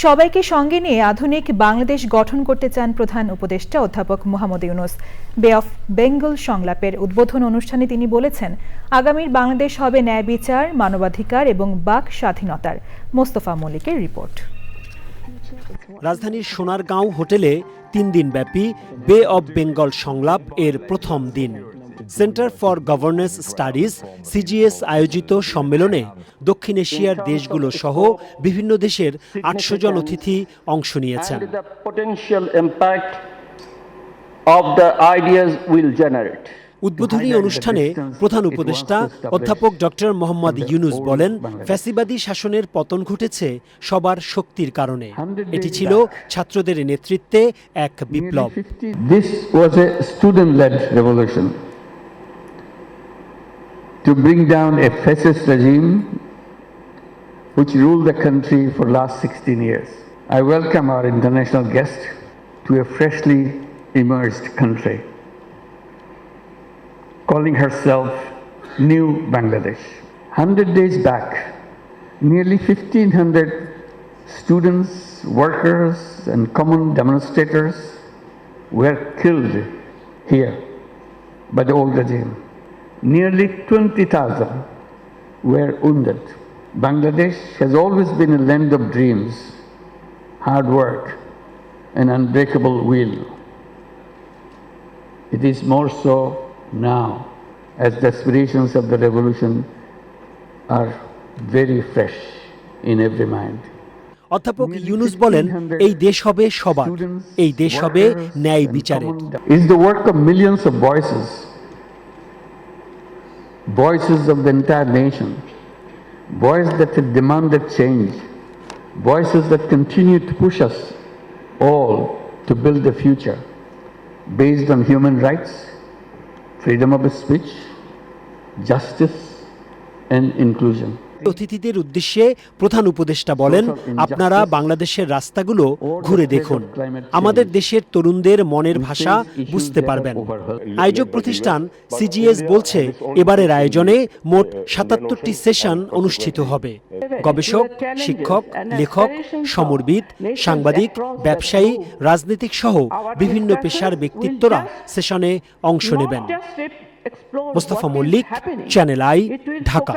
সবাইকে সঙ্গে নিয়ে আধুনিক বাংলাদেশ গঠন করতে চান প্রধান উপদেষ্টা অধ্যাপক মোহাম্মদ ইউনুস। বে অফ বেঙ্গল সংলাপের উদ্বোধন অনুষ্ঠানে তিনি বলেছেন, আগামীর বাংলাদেশ হবে ন্যায় বিচার, মানবাধিকার এবং বাক স্বাধীনতার। মোস্তফা মল্লিকের রিপোর্ট। রাজধানীর সোনারগাঁও হোটেলে তিন দিনব্যাপী বে অব বেঙ্গল সংলাপ এর প্রথম দিন। Centre for Governance Studies CGS আয়োজিত সম্মেলনে দক্ষিণ এশিয়ার দেশগুলো সহ বিভিন্ন দেশের আটশো জন অতিথি অংশ নিয়েছেন। And the potential impact of the ideas will generate. উদ্বোধনী অনুষ্ঠানে প্রধান উপদেষ্টা অধ্যাপক ডক্টর মোহাম্মদ ইউনুস বলেন ফ্যাসিবাদী শাসনের পতন ঘটেছে সবার শক্তির কারণে। এটি ছিল ছাত্রদের নেতৃত্বে এক বিপ্লব। This was a student-led revolution to bring down a fascist regime which ruled the country for last 16 years. I welcome our international guest to a freshly emerged country, calling herself New Bangladesh. 100 days back, nearly 1,500 students, workers, and common demonstrators were killed here by the old regime. Nearly 20,000 were wounded. Bangladesh has always been a land of dreams, hard work, and unbreakable will. It is more so now, as the aspirations of the revolution are very fresh in every mind. অধ্যাপক ইউনুস বলেন এই দেশ হবে সবার এই দেশ হবে ন্যায় বিচারের is the work of millions of voices, voices of the entire nation, voices that demanded change, voices that continue to push us all to build a future based on human rights, freedom of speech, justice, and inclusion. অতিথিদের উদ্দেশ্যে প্রধান উপদেষ্টা বলেন আপনারা বাংলাদেশের রাস্তাগুলো ঘুরে দেখুন। আমাদের দেশের তরুণদের মনের ভাষা বুঝতে পারবেন। আয়োজক প্রতিষ্ঠান সিজিএস বলছে এবারের আয়োজনে মোট সাতাত্তরটি সেশন অনুষ্ঠিত হবে। গবেষক শিক্ষক লেখক সমরবিদ সাংবাদিক ব্যবসায়ী রাজনীতিক সহ বিভিন্ন পেশার ব্যক্তিত্বরা সেশনে অংশ নেবেন। Mostafa Mallick channel I Dhaka.